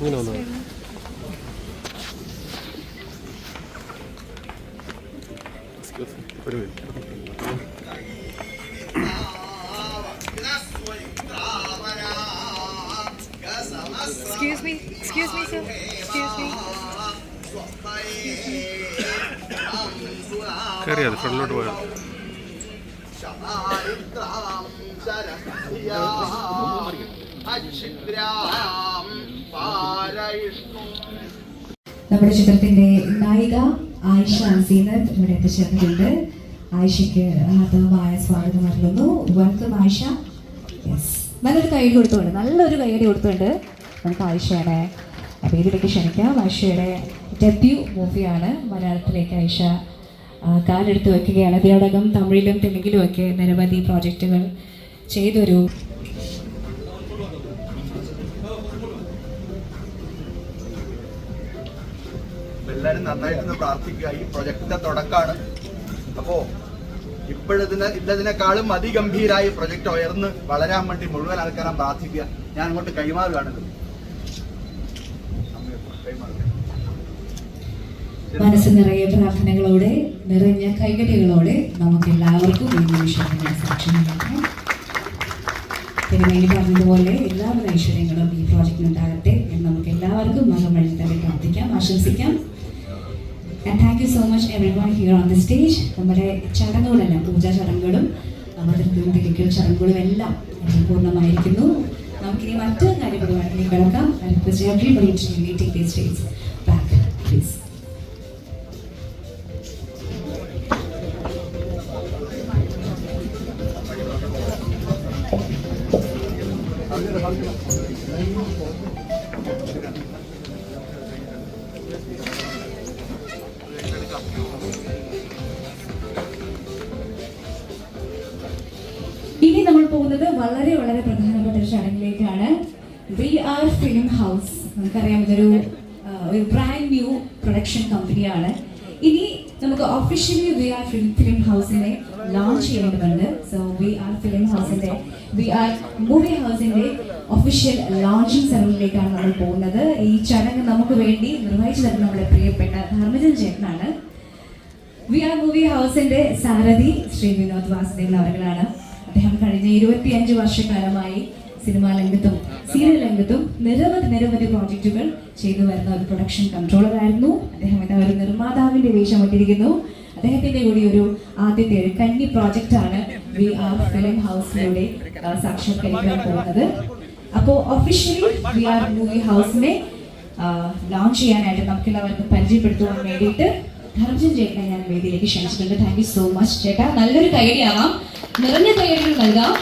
ഇങ്ങനെ വന്നോ Excuse me. ഒരു Excuse me, excuse me, sir. Excuse me. കയറിയാതെ ഫ്രണ്ടിലോട്ട് പോയാൽ നമ്മുടെ ചിത്രത്തിന്റെ നായിക ആയിഷ സീനർ ഇവിടെ എത്തിച്ചേർന്നിട്ടുണ്ട്. ആയിഷയ്ക്ക് ആദ്യമായ സ്വാഗതം നൽകുന്നു വെൽക്കം ആയിഷ. യെസ് നല്ലൊരു കൈ കൊടുത്തുണ്ട് നല്ലൊരു കൈയടി കൊടുത്തുണ്ട് നമുക്ക് ആയിഷയുടെ വേദിയിലേക്ക് ക്ഷണിക്കാം. ആയിഷയുടെ ഡെബ്യൂ മൂവിയാണ് മലയാളത്തിലേക്ക് ആയിഷ കാലെടുത്ത് വയ്ക്കുകയാണ് ഇതിനോടകം തമിഴിലും തെലുങ്കിലും ഒക്കെ നിരവധി പ്രോജക്റ്റുകൾ ചെയ്തൊരു എല്ലാരും നന്നായിട്ടൊന്ന് പ്രാർത്ഥിക്കുക. ഈ പ്രൊജക്ടിന്റെ തുടക്കമാണ് അപ്പോ ഇപ്പോഴതിന് ഇല്ലതിനേക്കാളും അതിഗംഭീരായി പ്രൊജക്ട് ഉയർന്ന് വളരാൻ വേണ്ടി മുഴുവൻ ആൾക്കാരും പ്രാർത്ഥിക്കുക. ഞാൻ അങ്ങോട്ട് കൈമാറുകയാണിത് കൈമാറുക മനസ്സ് നിറയെ പ്രാർത്ഥനകളോടെ നിറഞ്ഞ കൈകടികളോടെ നമുക്ക് എല്ലാവർക്കും ഈ നിമിഷത്തിന് സാക്ഷ്യം നൽകാം. തിരുമേനി പറഞ്ഞതുപോലെ എല്ലാ ഐശ്വര്യങ്ങളും ഈ പ്രോജക്റ്റിനുണ്ടാകട്ടെ നമുക്ക് എല്ലാവർക്കും മകം വഴി തന്നെ പ്രാർത്ഥിക്കാം ആശംസിക്കാം. And thank you so much everyone here on the stage നമ്മുടെ ചടങ്ങുകളെല്ലാം പൂജാ ചടങ്ങുകളും അവതരണവും തിരിക്കൽ ചടങ്ങുകളും എല്ലാം പൂർണമായിരിക്കുന്നു നമുക്കിനി മറ്റു കാര്യപരിപാടിയിലേക്ക് കിടക്കാം. Everybody to take the stage back please ഇനി നമ്മൾ പോകുന്നത് വളരെ വളരെ പ്രധാനപ്പെട്ട ഒരു ചടങ്ങിലേക്കാണ്. V R film house. നമുക്കറിയാം ഇതൊരു ഒരു ബ്രാൻഡ് ന്യൂ പ്രൊഡക്ഷൻ കമ്പനിയാണ് ഇനി നമുക്ക് ഒഫീഷ്യലി വി ആർ ഫിലിം ഹൗസിനെ ലോഞ്ച് ചെയ്യേണ്ടതുണ്ട്. സോ വി ആർ ഫിലിം ഹൗസിന്റെ വി ആർ മൂവി ഹൗസിന്റെ ഒഫീഷ്യൽ ലോഞ്ചിങ് സെറമണിയിലേക്കാണ് നമ്മൾ പോകുന്നത്. ഈ ചടങ്ങ് നമുക്ക് വേണ്ടി നിർവഹിച്ചു തരുന്ന നമ്മുടെ പ്രിയപ്പെട്ട ധർമ്മജൻ ചേട്ടനാണ്. വി ആർ മൂവി ഹൗസിന്റെ സാരഥി ശ്രീ വിനോദ് വാസുദേവൻ അവരുടെ അദ്ദേഹം കഴിഞ്ഞ ഇരുപത്തിയഞ്ച് വർഷക്കാലമായി സിനിമാ രംഗത്തും സീരിയൽ രംഗത്തും നിരവധി നിരവധി പ്രോജക്റ്റുകൾ ചെയ്തു വരുന്ന ഒരു പ്രൊഡക്ഷൻ കൺട്രോളർ ആയിരുന്നു. അദ്ദേഹം എന്താ ഒരു നിർമ്മാതാവിന്റെ വേഷമിട്ടിരിക്കുന്നു. അദ്ദേഹത്തിന്റെ കൂടി ഒരു ആദ്യത്തെ ഒരു കന്നി പ്രോജക്റ്റ് ആണ് വി ആർ ഫിലിം ഹൗസിലൂടെ സാക്ഷാത്കരിക്കാൻ പോകുന്നത്. അപ്പോൾ ഒഫീഷ്യലി വി ആർ മൂവി ഹൗസിനെ ലോഞ്ച് ചെയ്യാനായിട്ട് നമുക്കെല്ലാവർക്കും പരിചയപ്പെടുത്തുവാൻ വേണ്ടിയിട്ട് ധർമ്മജൻ ചേട്ടനെ ഞാൻ വേദിയിലേക്ക് ക്ഷണിച്ചിട്ടുണ്ട്. താങ്ക് യു സോ മച്ച് ചേട്ടാ. നല്ലൊരു കൈഡിയാവാം. നിറഞ്ഞ കൈഡികൾ നൽകാം.